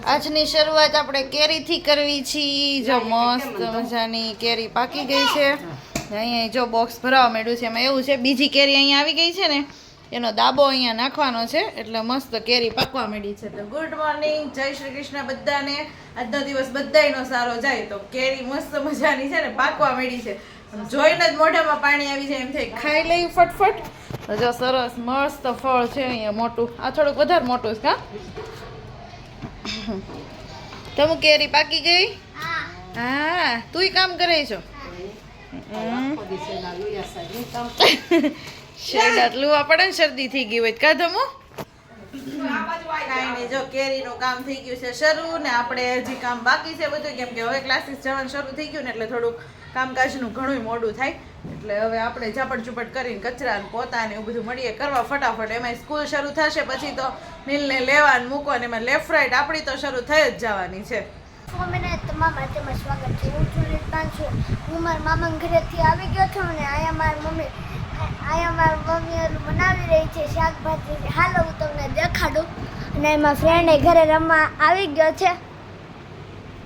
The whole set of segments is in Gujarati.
આજની શરૂઆત આપણે કેરીથી કરવી છીએ. જો મસ્ત મજાની કેરી પાકી ગઈ છે. અહીંયા જો બોક્સ ભરાવા માંડ્યું છે. એમાં એવું છે બીજી કેરી અહીંયા આવી ગઈ છે ને એનો દાબો અહીંયા નાખવાનો છે. એટલે મસ્ત કેરી પાકવા માંડી છે. તો ગુડ મોર્નિંગ જય શ્રી કૃષ્ણ બધાને. આજનો દિવસ બધાયનો સારો જાય. તો કેરી મસ્ત મજાની છે ને પાકવા માંડી છે. જોઈને જ મોઢામાં પાણી આવી જાય એમ થાય. ખાઈ લઈ ફટફટ. તો જો સરસ મસ્ત ફળ છે અહીંયા મોટું. આ થોડુંક વધારે મોટું છે કા તમે કેરી પાકી ગઈ? હા. તુંય કામ કરે છો? હમ. શેરડાટ લુવા પડે ને શરદી થઈ ગઈ હોય કા ધમુ કાંઈ જો કેરીનું કામ થઈ ગયું છે શરૂ ને આપણે હજી કામ બાકી છે બધું, કેમ હવે ક્લાસીસ જવાનું શરૂ થઈ ગયું ને એટલે થોડુંક કામકાજનું ઘણું મોડું થાય. એટલે હવે આપણે ઝાપટ ઝુપટ કરીને કચરા ને પોતા એવું બધું મળીએ, કરવા ફટાફટ. એમાં સ્કૂલ શરૂ થશે પછી તો નીલને લેવા ને મૂકો ને એમાં લેફ્ટ રાઈટ આપણી તો શરૂ થઈ જ જવાની છે. મને તમારા તેમાં સ્વાગત છે. હું છું રીતપાન છું. હું મારા મામાના ઘરેથી આવી ગયો છું અને અહીંયા મારી મમ્મી અહીંયા મારી મમ્મી ઓલું બનાવી રહી છે શાકભાજી. હાલો હું તમને દેખાડું. અને એમાં ફ્રેન્ડ એ ઘરે રમવા આવી ગયો છે.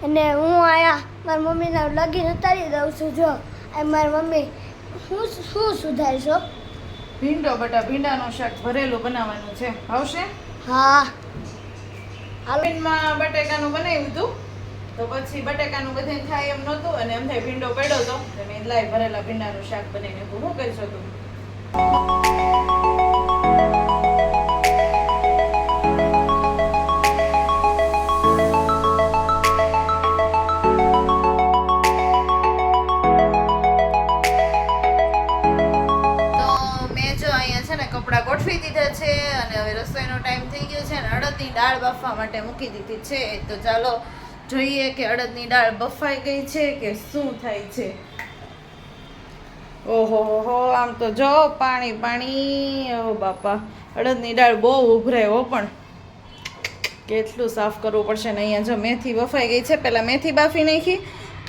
અને હું અહીંયા મારી મમ્મીને લગીન ઉતારી દઉં છું જો. આ મારી મમ્મી હું શું સુધારશો? ભીંડો બટા ભીંડાનું શાક ભરેલું બનાવવાનું છે. આવશે? હા. આલમીનમાં બટેકાનું બનાવ્યું હતું તો પછી બટેકાનું બધે થાય એમ નહોતું અને એમ થાય ભીંડો પડ્યો હતો મેં લાઈ ભરેલા ભીંડાનું શાક બનાવીને હું શું કરશો તું? ને કપડાં ગોઠવી દીધા છે અને હવે રસોઈનો ટાઈમ થઈ ગયો છે અને અડદની દાળ બફવા માટે મૂકી દીધી છે. તો ચાલો જોઈએ કે અડદની દાળ બફાઈ ગઈ છે કે શું થાય છે. ઓહો હો આમ તો જો પાણી પાણી. ઓ બાપા, અડદની દાળ બહુ ઉભરાય હો પણ. કેટલું સાફ કરવું પડશે ને અહીંયા. જો મેથી બફાઈ ગઈ છે, પહેલાં મેથી બાફી નાખી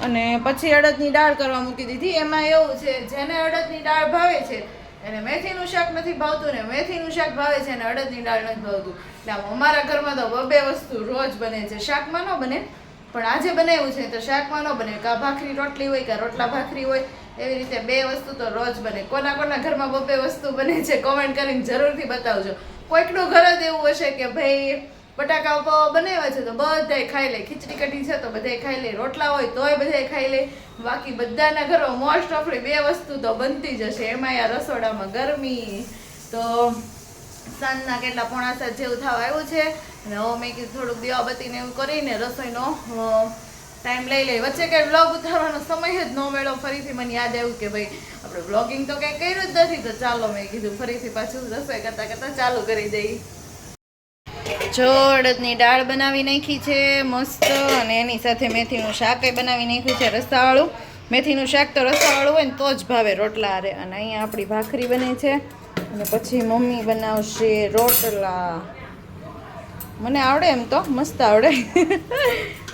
અને પછી અડદની દાળ કરવા મૂકી દીધી. એમાં એવું છે, જેને અડદની દાળ ભાવે છે, એને મેથીનું શાક નથી ભાવતું ને મેથીનું શાક ભાવે છે અને અડદની દાળ નથી ભાવતું. એટલે આમ અમારા ઘરમાં તો બબે વસ્તુ રોજ બને છે. શાકમાં ન બને, પણ આજે બનાવ્યું છે, તો શાકમાં ન બને. કાં ભાખરી રોટલી હોય, કાં રોટલા ભાખરી હોય એવી રીતે બે વસ્તુ તો રોજ બને. કોના કોના ઘરમાં બબે વસ્તુ બને છે કોમેન્ટ કરીને જરૂરથી બતાવજો. કોઈકનું ઘર જ એવું હશે કે ભાઈ બટાકા પૌવા બનાવ્યા છે તો બધાય ખાઈ લે. ખીચડી કઢી છે તો બધાય ખાઈ લે. રોટલા હોય તોય બધાય ખાઈ લે. બાકી બધાના ઘરો મોસ્ટ ઓફલી બે વસ્તુ તો બનતી જ હશે. એમાં આ રસોડામાં ગરમી. તો સાંજના કેટલા પોણા સાત જેવું થવા આવ્યું છે. અને હવે મેં કીધું થોડુંક દીવાબત્તીને એવું કરીને રસોઈનો ટાઈમ લઈ લે વચ્ચે કંઈ વ્લોગ ઉતારવાનો સમય જ ન મળ્યો. ફરીથી મને યાદ આવ્યું કે ભાઈ, આપણે વ્લોગિંગ તો કંઈ કર્યું જ નથી, તો ચાલો મેં કીધું ફરીથી પાછું રસોઈ કરતાં કરતાં ચાલુ કરી દઈ. જો અડદની દાળ બનાવી નાખી છે, મસ્ત. અને એની સાથે મેથીનું શાક બનાવી નાખ્યું છે, રસાવાળું. મેથીનું શાક તો રસાવાળું હોય ને તો જ ભાવે રોટલા હારે. અને અહીંયા આપણી ભાખરી બને છે. અને પછી મમ્મી બનાવશે રોટલા. મને આવડે એમ તો, મસ્ત આવડે.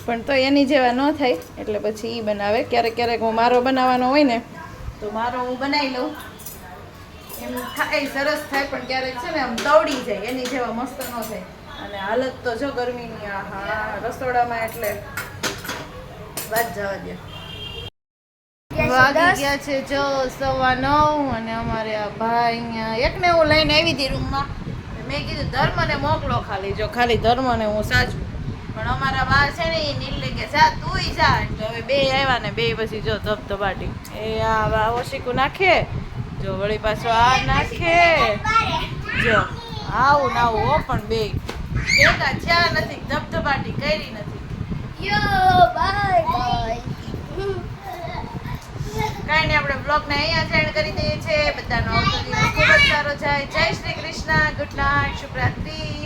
પણ તો એની જેવા ન થાય એટલે પછી એ બનાવે. ક્યારેક ક્યારેક હું મારો બનાવવાનો હોય ને તો મારો હું બનાવી લઉં. એમ થાય સરસ થાય પણ ક્યારેક છે ને આમ તવડી જાય એની જેવા મસ્ત ન થાય. અને હાલત તો જો ગરમીની આહા રસોડામાં એટલે વાત જવા દે. વાગી ગયા છે જો સવા નવ અને અમારે આ ભાઈ અહીંયા એકને હું લઈને આવી હતી રૂમમાં. મેં કીધું ધર્મને મોકલો ખાલી જો ખાલી ધર્મને હું સાચું પણ અમારા બા છે ને એ નીલ કે જા તુંય જા. એટલે હવે બે આવ્યા ને બે પછી જો ધબધબાટી એ આ બા ઓશીકું નાખે. જો વળી પાછો આ નાખે. જો આવું ને આવું. હો પણ બે. ભેગા થયા નથી ધબધબાટી કરી નથી. યો બાય બાય. કાંઈ નહીં આપણે બ્લોગને અહીંયા જ એન્ડ કરી દઈએ છીએ. બધાનો આવતો દિવસ ખૂબ જ સારો જાય. જય શ્રી કૃષ્ણ. Good night. શુભરાત્રી.